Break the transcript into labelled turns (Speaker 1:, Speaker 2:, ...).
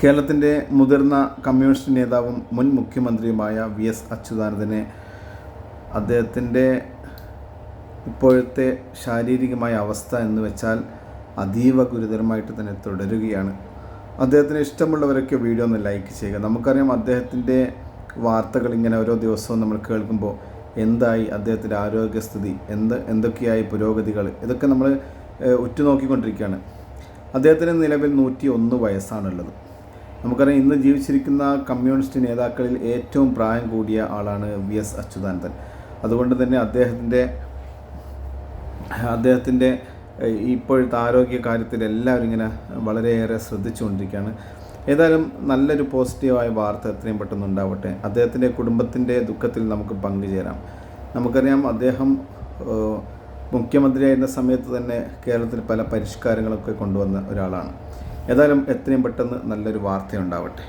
Speaker 1: കേരളത്തിന്റെ മുതിർന്ന കമ്മ്യൂണിസ്റ്റ് നേതാവും മുൻ മുഖ്യമന്ത്രിയുമായ വി എസ് അച്യുതാനന്ദനെ അദ്ദേഹത്തിന്റെ ഇപ്പോഴത്തെ ശാരീരികമായ അവസ്ഥ എന്ന് വെച്ചാൽ അതീവ ഗുരുതരമായിട്ട് തന്നെ തുടരുകയാണ്. അദ്ദേഹത്തിന് ഇഷ്ടമുള്ളവരൊക്കെ വീഡിയോ ഒന്ന് ലൈക്ക് ചെയ്യുക. നമുക്കറിയാം അദ്ദേഹത്തിന്റെ വാർത്തകൾ ഇങ്ങനെ ഓരോ ദിവസവും നമ്മൾ കേൾക്കുമ്പോൾ എന്തായി അദ്ദേഹത്തിന്റെ ആരോഗ്യസ്ഥിതി എന്ത് എന്തൊക്കെയായി പുരോഗതികൾ ഇതൊക്കെ നമ്മൾ ഉറ്റുനോക്കിക്കൊണ്ടിരിക്കുകയാണ്. അദ്ദേഹത്തിന് നിലവിൽ നൂറ്റി ഒന്ന് വയസ്സാണുള്ളത്. നമുക്കറിയാം ഇന്ന് ജീവിച്ചിരിക്കുന്ന കമ്മ്യൂണിസ്റ്റ് നേതാക്കളിൽ ഏറ്റവും പ്രായം കൂടിയ ആളാണ് വി എസ് അച്യുതാനന്ദൻ. അതുകൊണ്ട് തന്നെ അദ്ദേഹത്തിന്റെ അദ്ദേഹത്തിന്റെ ഇപ്പോഴത്തെ ആരോഗ്യ കാര്യത്തിൽ എല്ലാവരും ഇങ്ങനെ വളരെയേറെ ശ്രദ്ധിച്ചുകൊണ്ടിരിക്കുകയാണ്. ഏതായാലും നല്ലൊരു പോസിറ്റീവായ വാർത്ത എത്രയും പെട്ടെന്ന് ഉണ്ടാവട്ടെ. അദ്ദേഹത്തിന്റെ കുടുംബത്തിന്റെ ദുഃഖത്തിൽ നമുക്ക് പങ്കുചേരാം. നമുക്കറിയാം അദ്ദേഹം മുഖ്യമന്ത്രിയായിരുന്ന സമയത്ത് തന്നെ കേരളത്തിൽ പല പരിഷ്കാരങ്ങളൊക്കെ കൊണ്ടുവന്ന ഒരാളാണ്. ഏതായാലും എത്രയും പെട്ടെന്ന് നല്ലൊരു വാർത്ത ഉണ്ടാവട്ടെ.